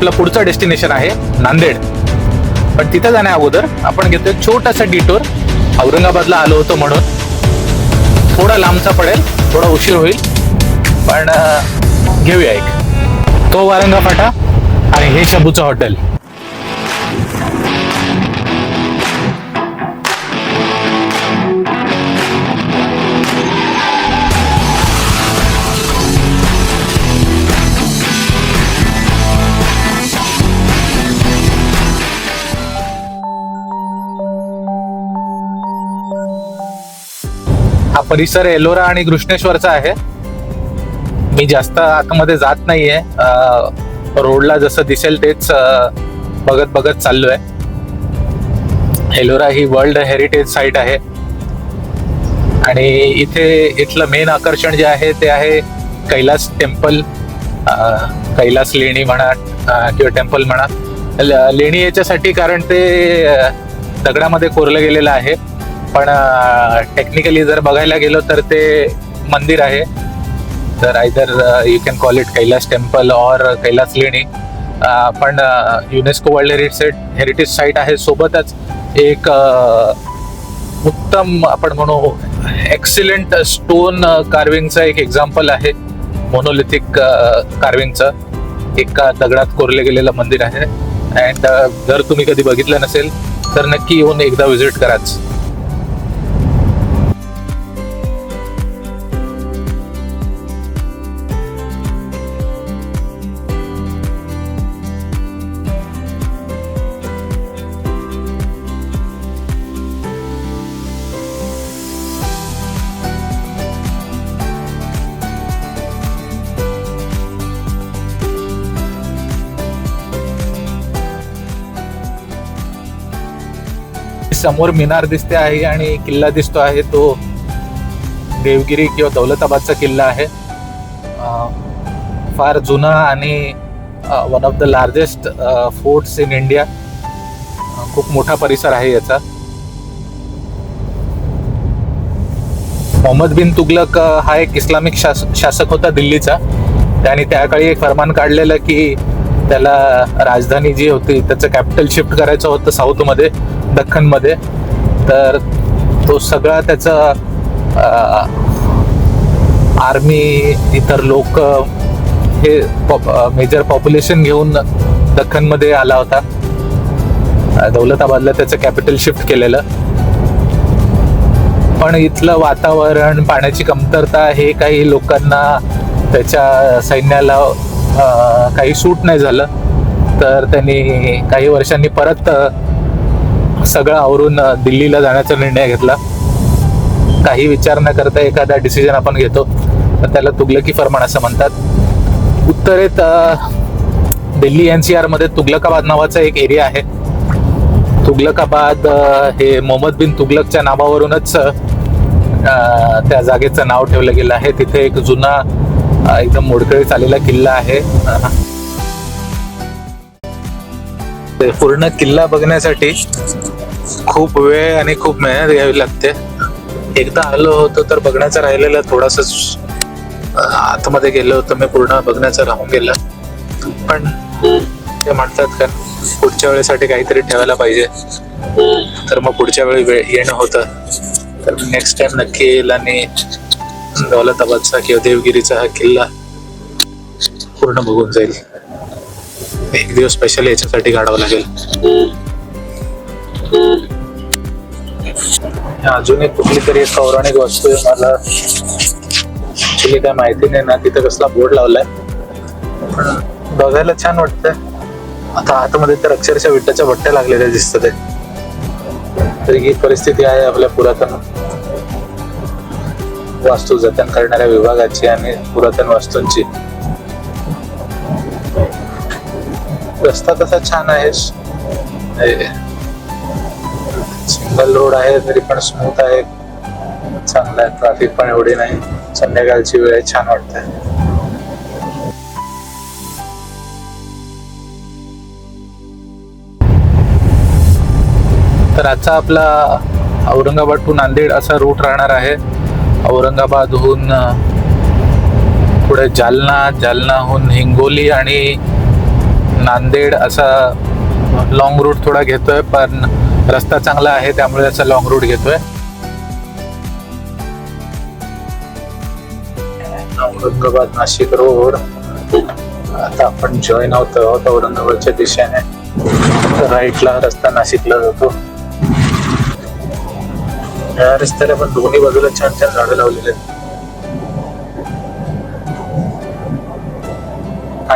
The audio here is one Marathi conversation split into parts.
आपलं पुढचं डेस्टिनेशन आहे नांदेड. पण तिथं जाण्या अगोदर आपण घेतोय छोटासा डिटोर. औरंगाबादला आलो होतो म्हणून. थोडा लांबचा पडेल थोडा उशीर होईल. पण घेऊया एक. तो वारंगा फाटा आणि हे शबूचं हॉटेल. परिसर एलोरा आणि कृष्णेश्वरचा आहे. मी जास्त आतमध्ये जात नाहीये. रोडला जसं दिसेल तेच बघत बघत चाललोय. एलोरा ही वर्ल्ड हेरिटेज साईट आहे. आणि इथे इथलं मेन आकर्षण जे आहे ते आहे कैलास टेम्पल. कैलास लेणी म्हणा किंवा टेम्पल म्हणा. ल- लेणी याच्यासाठी कारण ते दगडामध्ये कोरलं गेलेलं आहे. पण टेक्निकली जर बघायला गेलो तर ते मंदिर आहे. तर either you can call it Kailas temple और कैलास लेणी. पण UNESCO world heritage heritage site आहे सोबतच एक उत्तम आपण म्हणू एक्सिलेंट स्टोन कार्विंगचं एक एक्झाम्पल आहे. मोनोलिथिक कार्विंगचं एका दगडात कोरले गेलेलं मंदिर आहे. अँड जर तुम्ही कधी बघितलं नसेल तर नक्की येऊन एकदा व्हिजिट कराच. समोर मिनार दिसते आहे आणि किल्ला दिसतो आहे. तो देवगिरी किंवा दौलताबादचा किल्ला आहे. फार जुना आणि one of the largest forts in India खूप मोठा परिसर आहे याचा. मोहम्मद बिन तुगलक हा एक इस्लामिक शास शासक होता दिल्लीचा. त्याने त्या काळी एक फरमान काढलेलं की त्याला राजधानी जी होती त्याचं कॅपिटल शिफ्ट करायचं होतं साऊथमध्ये दख्खनमध्ये. तर तो सगळा त्याचा आर्मी इतर लोक हे मेजर पॉप्युलेशन घेऊन दख्खनमध्ये आला होता. दौलताबादला त्याचं कॅपिटल शिफ्ट केलेलं. पण इथलं वातावरण पाण्याची कमतरता हे काही लोकांना त्याच्या सैन्याला काही सूट नाही झालं. तर त्यांनी काही वर्षांनी परत सगळं आवरून दिल्लीला जाण्याचा निर्णय घेतला. काही विचार न करता एखादा डिसिजन आपण घेतो. तर त्याला तुगलकी फरमान असं म्हणतात. उत्तरेत दिल्ली दिल्ली एनसीआरमध्ये तुगलकाबाद नावाचा एक एरिया आहे. तुगलकाबाद हे मोहम्मद बिन तुगलकच्या नावावरूनच त्या जागेचं नाव ठेवलं गेलं आहे. तिथे एक जुना एकदम मोडकळी आलेला किल्ला आहे. ते पूर्ण किल्ला बघण्यासाठी खूप वेळ आणि खूप मेहनत घ्यावी लागते. एकदा आलो होतो तर बघण्याचं राहिलेलं थोडस आतमध्ये गेलो होतो मी पूर्ण बघण्याचं राहून गेलं. पण ते म्हणतात का पुढच्या वेळेसाठी काहीतरी ठेवायला पाहिजे. तर मग पुढच्या वेळी वेळ येणं होतं. तर नेक्स्ट टाइम नक्की येईल आणि दौलताबादचा किंवा देवगिरीचा हा किल्ला पूर्ण बघून जाईल. एक दिवस स्पेशल याच्यासाठी काढावं लागेल. अजून एक कुठली तरी एक पौराणिक वस्तू आहे मला ऍक्च्युली काय माहिती नाही ना तिथं कसला बोर्ड लावलाय. पण बघायला छान वाटतंय. आता आतमध्ये तर अक्षरशः विट्टाच्या भट्ट्या लागलेल्या दिसतात आहे तरी ही परिस्थिती आहे आपल्या पुरातन वास्तू जतन करणाऱ्या विभागाची आणि पुरातन वास्तूंची. रस्ता तसा छान आहे. सिंगल रोड आहे तरी पण स्मूथ आहे. चांगला आहे. ट्रॅफिक पण एवढी नाही. संध्याकाळची वेळ छान वाटते तर आजचा आपला औरंगाबाद टू नांदेड असा रूट राहणार आहे. औरंगाबादहून पुढे जालना जालनाहून हिंगोली आणि नांदेड असा लॉंग रूट थोडा घेतोय पण रस्ता चांगला आहे त्यामुळे असा लॉंग रूट घेतोय. औरंगाबाद नाशिक रोड आता आपण जॉईन होत आहोत औरंगाबादच्या दिशेने. राईटला रस्ता नाशिकला जातो. या रस्त्याला पण दोन्ही बाजूला छान छान झाडं लावलेली आहेत.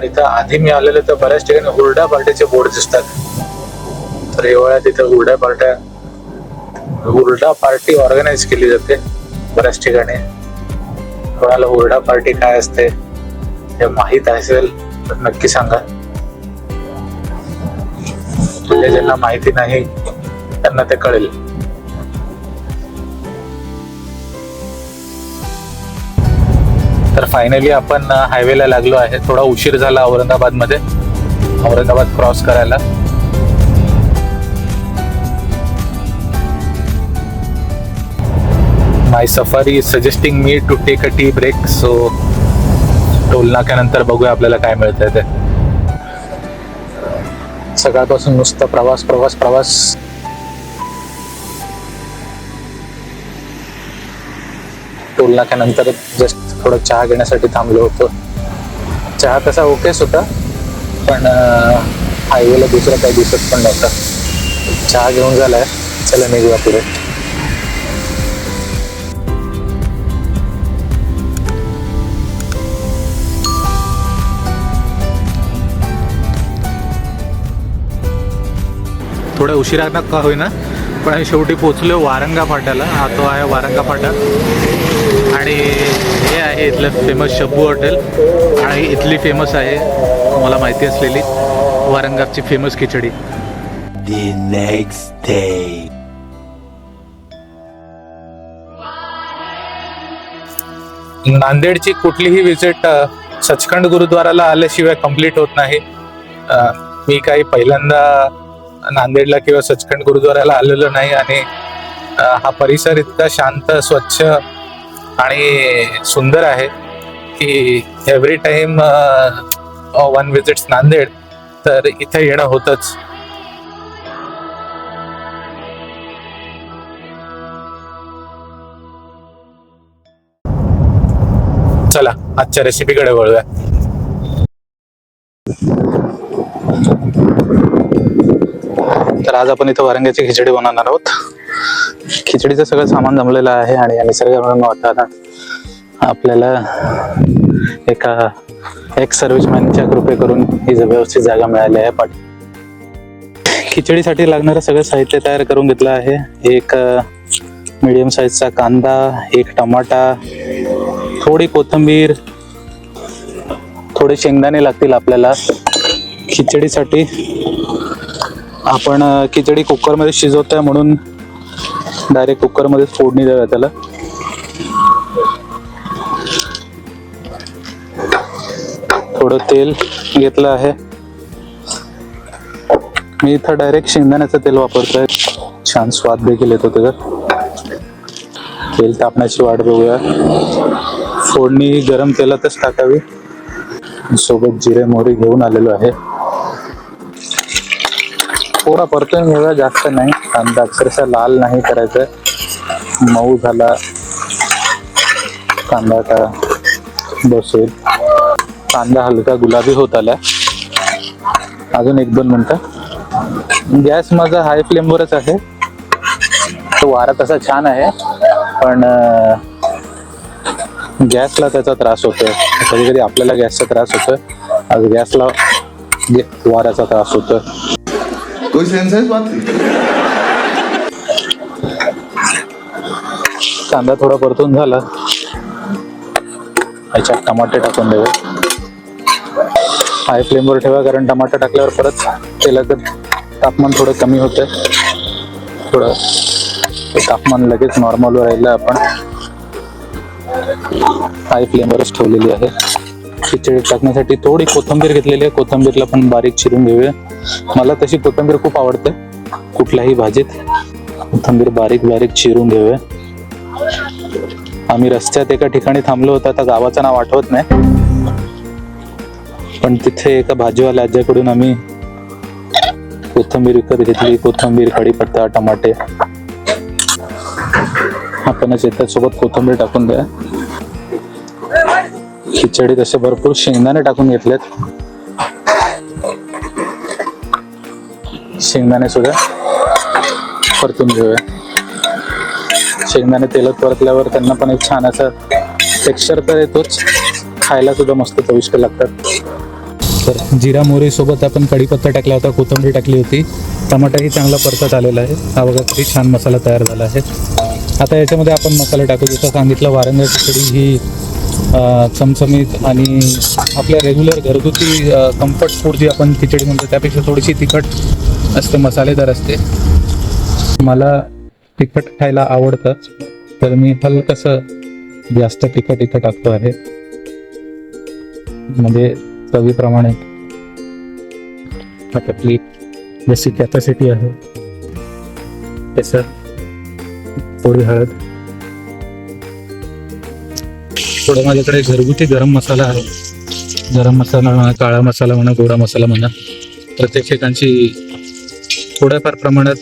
आणि इथं आधी मी आलेलं तर बऱ्याच ठिकाणी हुरडा पार्ट्याचे बोर्ड दिसतात. तर हिवाळ्यात इथं हुरडा पार्ट्या हुरडा पार्टी ऑर्गनाईज केली जाते बऱ्याच ठिकाणी. कोणाला हुरडा पार्टी काय असते हे माहीत असेल तर नक्की सांगा. म्हणजे ज्यांना माहिती नाही त्यांना ते कळेल. तर फायनली आपण हायवेला लागलो आहे. थोडा उशीर झाला औरंगाबादमध्ये. औरंगाबाद क्रॉस करायला. My Safari is suggesting me to take a tea break so toll नाक्यानंतर बघूया आपल्याला काय मिळतंय ते. सकाळपासून नुसता प्रवास प्रवास प्रवास. टोल नाक्यानंतर जस्ट थोडं चहा घेण्यासाठी थांबलो होतो. चहा तसा ओकेच होता पण हायवेला दुसरं काही दिसत पण नव्हतं. चहा घेऊन झालाय चला निघूया पुढे. थोड्या उशिरा ना का होईना पण आम्ही शेवटी पोचलो वारंगा फाट्याला. हा तो आहे वारंगा फाटा आणि हे आहे इथलं फेमस शब्बू हॉटेल. आणि इथली फेमस आहे मला माहिती असलेली वारंगाची फेमस खिचडी. The next day. नांदेडची कुठलीही विजिट सचखंड गुरुद्वाराला आल्याशिवाय कंप्लीट होत नाही. मी काही पहिल्यांदा नांदेडला किंवा सचखंड गुरुद्वाराला आलेलो नाही आणि हा परिसर इतका शांत स्वच्छ आणि सुंदर आहे की every time one visits Nanded तर इथे येणं होतच. चला आजच्या रेसिपीकडे वळूया. तर आज आपण इथं वारंग्याची खिचडी बनवणार आहोत. खिचडीचं सगळं सामान जमलेलं आहे आणि या निसर्गावरून वाटताना आपल्याला एका एक सर्व्हिसमॅनच्या कृपे करून ही व्यवस्थित जागा मिळाली आहे. पाठ खिचडीसाठी लागणारं सगळं साहित्य तयार करून घेतलं आहे. एक मीडियम साईजचा कांदा एक टमाटा थोडी कोथिंबीर थोडे शेंगदाणे लागतील आपल्याला. खिचडीसाठी आपण खिचडी कुकरमध्ये शिजवतोय म्हणून डायरेक्ट कुकरमध्ये फोडणी द्याव्या त्याला. थोडं तेल घेतलं आहे. मी इथं डायरेक्ट शेंगदाण्याचं तेल वापरतोय. छान स्वाद देखील येतो त्याचा. तेल तापण्याची वाट बघूया. फोडणी गरम तेलातच टाकावी. सोबत जिरे मोहरी घेऊन आलेलो आहे. थोडा परतून घेऊया जास्त नाही. कांदा अक्षरशः लाल नाही करायचं. मऊ झाला. कांदा का बसेल. कांदा हलका गुलाबी होत आला. अजून एक दोन मिनटं. गॅस माझा हाय फ्लेमवरच आहे. तो वारा तसा छान आहे. पण गॅसला त्याचा त्रास होतोय. कधी कधी आपल्याला गॅसचा त्रास होतोय. आज गॅसला वाऱ्याचा त्रास होतोय. कोई सेंस है कांदा थोडा परतून झाला. ह्याच्यात टमाटे टाकून देऊ. हाय फ्लेमवर ठेवा कारण टमाटर टाकल्यावर परत तेलाचं तापमान थोडं कमी होतं थोडं तापमान लगेच नॉर्मलवर राहिलं आपण. हाय फ्लेमवरच ठेवलेली आहे. खिचडीत टाकण्यासाठी थोडी कोथिंबीर घेतलेली आहे. कोथिंबीरला पण बारीक चिरून घेऊया. मला तशी कोथिंबीर खूप आवडते. कुठल्याही भाजीत कोथिंबीर बारीक बारीक चिरून घेऊया. आम्ही रस्त्यात एका ठिकाणी थांबलो होतो. आता गावाचं नाव आठवत नाही. पण तिथे एका भाजीवाल्या आज्याकडून आम्ही कोथंबीर विकत घेतली. कोथंबीर कढीपत्ता टमाटे. आपणच येतात सोबत कोथंबीर टाकून द्या. खिचडी तसे भरपूर शेंगदाणे टाकून घेतलेत. शेंगदाणे सुद्धा परतून घेऊया. शेंगदाणे तेलात परतल्यावर त्यांना पण एक छान असं टेक्स्चर तर येतोच. खायला सुद्धा मस्त चविष्ट लागतात. तर जिरा मोहरी सोबत आपण कढीपत्ता टाकला होता कोथंबरी टाकली होती. टमाटाही चांगला परतत आलेला आहे. हा बघा किती छान मसाला तयार झाला आहे. आता याच्यामध्ये आपण मसाला टाकू. जसं सांगितलं वारंगा खिचडी ही चमचमीत आणि आपल्या रेग्युलर घरगुती कम्फर्ट फूड जी आपण खिचडी म्हणतो त्यापेक्षा थोडीशी तिखट असते मसालेदार असते. मला तिखट खायला आवडतं तर मी हलकसं जास्त तिखट इथं टाकतो आहे. म्हणजे चवीप्रमाणे. आपली जशी कॅपॅसिटी आहे तसं थोडी हळद थोडं माझ्याकडे घरगुती गरम मसाला आहे. गरम मसाला म्हणा काळा मसाला म्हणा गोडा मसाला म्हणा प्रत्येक ठिकाणची थोड्याफार प्रमाणात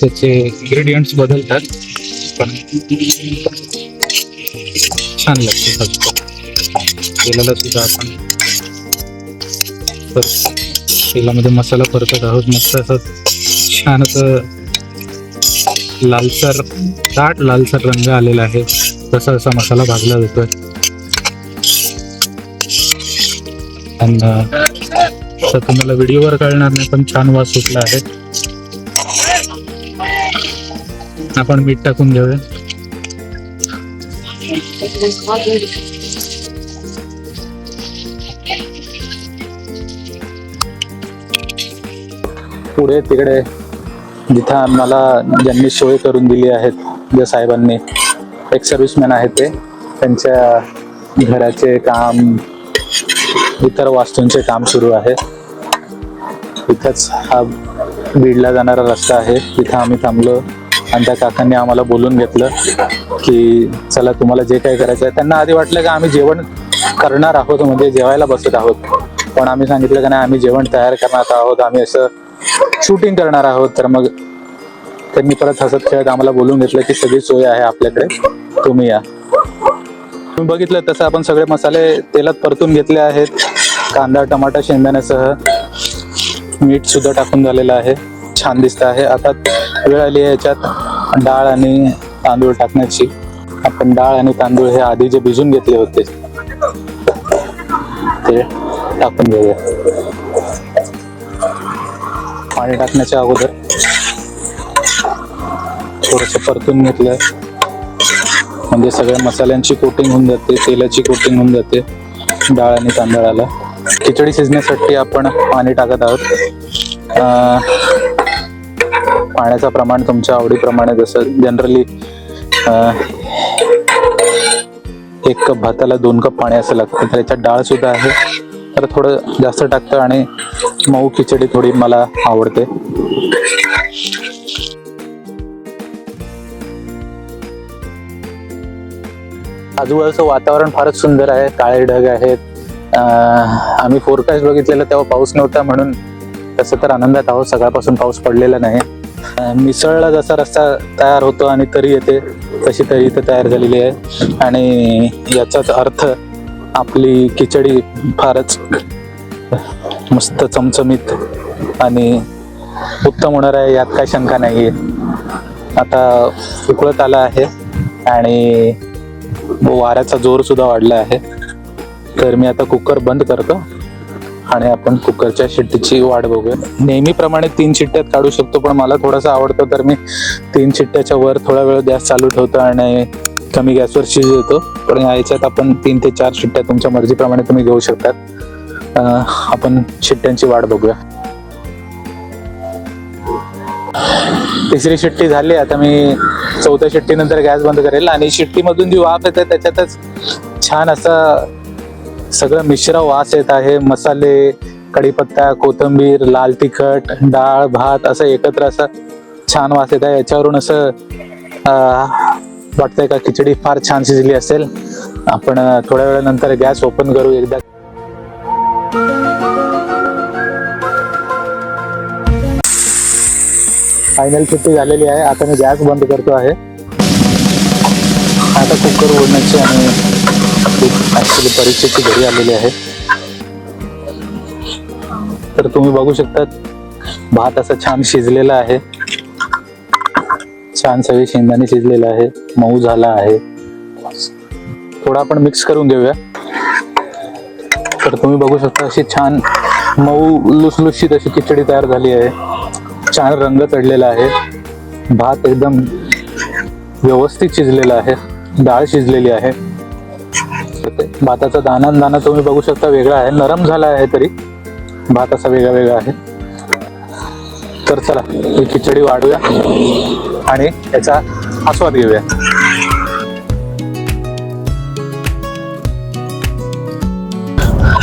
त्याचे इन्ग्रेडियंट्स बदलतात. पण छान लागते फक्त. तेलाला सुद्धा आपण. तेलामध्ये मसाला परतत आहोत. मस्त असं छान असं लालसर दाट लालसर रंग आलेला आहे. तसा असा मसाला भाजला जातोय. आणि तुम्हाला व्हिडिओवर कळणार नाही पण छान वास सुटला आहे. आपण मीठ टाकून घेऊया. पुढे तिकडे. जिथं आम्हाला ज्यांनी सोय करून दिली आहेत ज्या साहेबांनी एक सर्व्हिसमॅन आहेत ते त्यांच्या घराचे काम इतर वास्तूंचे काम सुरू आहे. इथंच हा बीडला जाणारा रस्ता आहे. तिथं आम्ही थांबलो आणि त्या काकांनी आम्हाला बोलून घेतलं की चला तुम्हाला जे काही करायचं आहे. त्यांना आधी वाटलं की आम्ही जेवण करणार आहोत म्हणजे जेवायला बसत आहोत. पण आम्ही सांगितलं की नाही आम्ही जेवण तयार करणार आहोत. आम्ही असं शूटिंग करणार आहोत तर मग त्यांनी परत हसत खेळत आम्हाला बोलून घेतलं की सगळी सोय आहे आपल्याकडे. तुम्ही या. तुम्ही बघितलं तसं आपण सगळे मसाले तेलात परतून घेतले आहेत. कांदा टमाटा शेंगदाण्यासह मीठ सुद्धा टाकून झालेलं आहे. छान दिसत आहे. आता वेळ आली आहे याच्यात डाळ आणि तांदूळ टाकण्याची. आपण डाळ आणि तांदूळ हे आधी जे भिजून घेतले होते ते टाकून घेऊया. पाणी टाकण्याच्या अगोदर थोडस परतून घेतलं म्हणजे सगळ्या मसाल्यांची कोटिंग होऊन जाते तेलाची कोटिंग होऊन जाते डाळ आणि तांदळाला. खिचडी शिजण्यासाठी आपण पाणी टाकत आहोत. पाण्याचं प्रमाण तुमच्या आवडीप्रमाणे जसं जनरली एक कप भाताला दोन कप पाणी असं लागतं तर याच्यात डाळ सुद्धा आहे. तर थोडं जास्त टाकतं आणि मऊ खिचडी थोडी मला आवडते. आजूबाजूचं वातावरण फारच सुंदर आहे काळे ढग आहेत. आम्ही फोरकास्ट बघितलेलं तेव्हा पाऊस नव्हता म्हणून तसं तर आनंदात आहोत सकाळपासून पाऊस पडलेला नाही. मिसळला जसा रस्ता तयार होतो आणि तरी येते तशी तरी इथं तयार झालेली आहे. आणि याचाच अर्थ आपली खिचडी फारच मस्त चमचमीत आणि उत्तम होणार आहे यात काय शंका नाही आता उकळत आलं आहे आणि वाऱ्याचा जोर सुद्धा वाढला आहे. तर मी आता कुकर बंद करतो आणि आपण कुकरच्या शिट्टीची वाट बघूया. नेहमीप्रमाणे तीन शिट्ट्यात काढू शकतो पण मला थोडंसं आवडतं तर मी तीन शिट्ट्याच्या वर थोडा वेळ गॅस चालू ठेवतो आणि कमी गॅसवर शिजवतो पण याच्यात आपण तीन ते चार शिट्ट्या तुमच्या मर्जीप्रमाणे तुम्ही घेऊ शकतात. आपण शिट्ट्यांची वाढ बघूया. तिसरी शिट्टी झाली आता मी चौथ्या शिट्टीनंतर गॅस बंद करेल. आणि शिट्टीमधून जी वाफ येते त्याच्यातच छान असा सगळं मिश्र वास येत आहे. मसाले कढीपत्ता कोथिंबीर लाल तिखट डाळ भात असं एकत्र असं छान वास येत आहे. याच्यावरून असं वाटतंय का खिचडी फार छान शिजली असेल? आपण थोड्या वेळानंतर गॅस ओपन करू एकदा. फायनल सुट्टी झालेली आहे. आता मी गॅस बंद करतो आहे. आता कुकर ओढण्याची आणि ऍक्च्युली परीक्षेची घरी आलेली आहे. तर तुम्ही बघू शकता भात असा छान शिजलेला आहे. छान सगळे शेंगदाणे शिजलेलं आहे मऊ झाला आहे. थोडा आपण मिक्स करून घेऊया. तर तुम्ही बघू शकता अशी छान मऊ लुसलुशीत अशी खिचडी तयार झाली आहे. छान रंग चढलेला आहे. भात एकदम व्यवस्थित शिजलेला आहे. डाळ शिजलेली आहे. भाताचा दाना दाना तुम्ही बघू शकता वेगळा आहे. नरम झाला आहे तरी. भात असा वेगळा वेगळा आहे. तर चला ही खिचडी वाढूया आणि याचा आस्वाद घेऊया.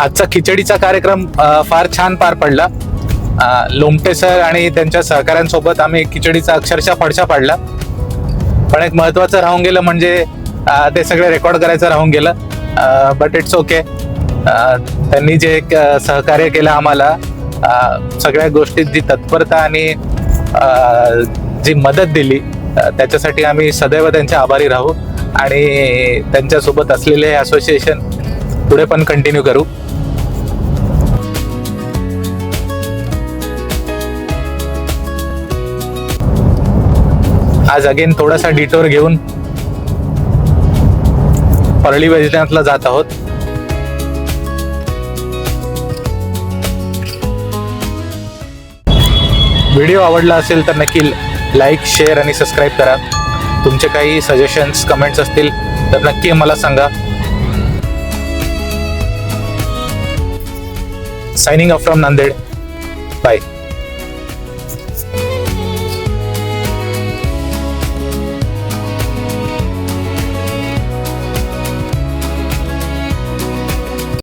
आजचा खिचडीचा कार्यक्रम फार छान पार पडला. लोमटे सर आणि त्यांच्या सहकाऱ्यांसोबत आम्ही खिचडीचा अक्षरशः फडशा पाडला. पण एक महत्वाचं राहून गेलं म्हणजे ते सगळे रेकॉर्ड करायचं राहून गेलं. बट इट्स ओके त्यांनी जे एक, सहकार्य केलं आम्हाला सगळ्या गोष्टीत जी तत्परता आणि जी मदत दिली त्याच्यासाठी आम्ही सदैव त्यांचे आभारी राहू आणि त्यांच्यासोबत असलेले असोसिएशन पुढे पण कंटिन्यू करू. आज अगेन थोडासा डिटोर घेऊन परळी वैजनाथला जात आहोत. व्हिडिओ आवडला असेल तर नक्की लाईक शेअर आणि सबस्क्राईब करा. तुमचे काही सजेशन्स कमेंट्स असतील तर नक्की मला सांगा. Signing off from Nanded. Bye